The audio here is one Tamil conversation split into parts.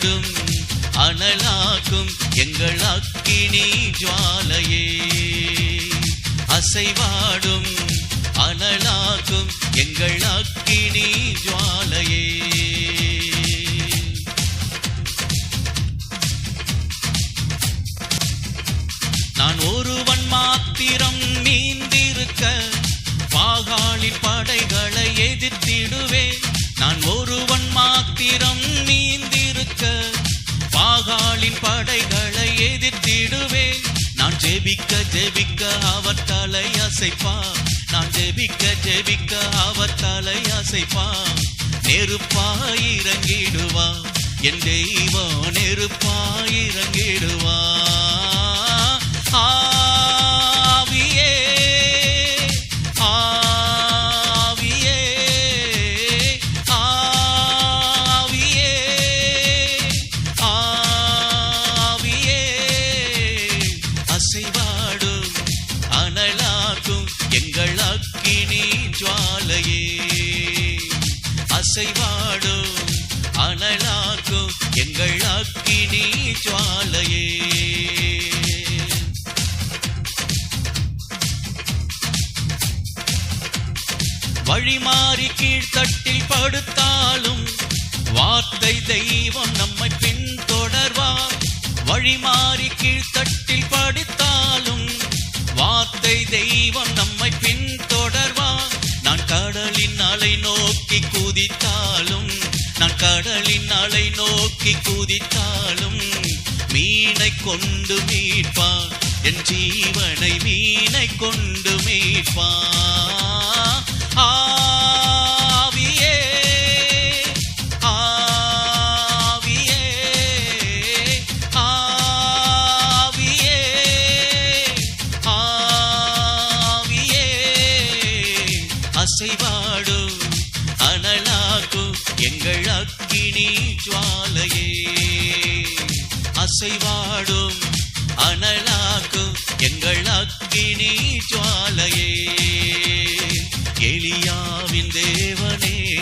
அசைவாடும் அனலாக்கும் எங்கள் அக்கினி ஜுவாலையே. அசைவாடும் அனலாக்கும் எங்கள் அக்கினி ஜுவாலையே. நான் ஒருவன் மாத்திரம் நீந்திருக்க பாகாளி படைகளை எதிர்த்திடுவேன். நான் ஒருவன் மா பாகாலின் படைகளை எதிர்த்திடுவேன். நான் ஜெபிக்க ஜெபிக்க அவர் தலை அசைப்பா. நான் ஜெபிக்க ஜெபிக்க அவர் தலை அசைப்பா. நெருப்பாய் இறங்கிடுவா. என் தெய்வம் நெருப்பாய் இறங்கிடுவா. எங்கள் அக்கினி ஜுவாலையே. அசைவாடும் அனலாக்கும் எங்கள் அக்கினி ஜுவாலையே. வழிமாறி கீழ்த்தட்டில் படுத்தாலும் வார்த்தை தெய்வம் நம்மை பின்தொடர்வார் வழிமாறி கீழ்த்தட்டில் படித்தாலும் வார்த்தை தெய்வம் நம்மை பின்தொடர்வார் நான் கடலின் அலை நோக்கி குதித்தாலும் நான் கடலின் அலை நோக்கி குதித்தாலும் மீனை கொண்டு மீட்பான் என் ஜீவனை மீனை கொண்டு மீட்பான் ஆ அசைவாடும் அனலாக்கும் எங்கள் அக்கினி ஜுவாலையே. அசைவாடும் அனலாக்கும் எங்கள் அக்கினி ஜுவாலையே. எலியாவின் தேவனே.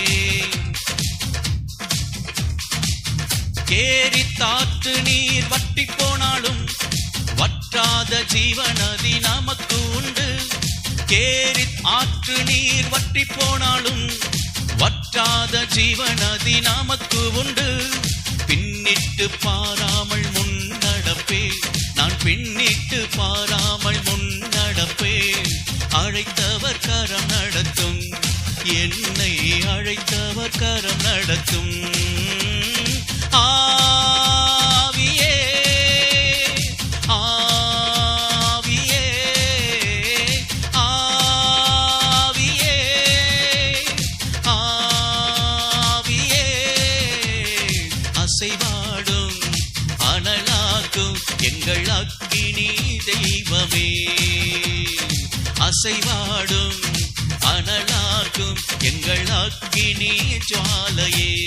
கேரி தாத்து நீர் வட்டி போனாலும் வற்றாத ஜீவனதி நமக்கு உண்டு. கேரி ஆற்று நீர் வற்றி போனாலும் வற்றாத ஜீவநதி நமக்கு உண்டு. பின்னிட்டு பாராமல் முன்னடப்பே. நான் பின்னிட்டு பாராமல் முன்னடப்பே. அழைத்தவர் கரம் நடத்தும். என்னை அழைத்தவர் கரம் நடத்தும். அசைவாடும் அனலாக்கும் எங்கள் அக்கினி தெய்வமே. அசைவாடும் அனலாக்கும் எங்கள் அக்கினி ஜுவாலையே.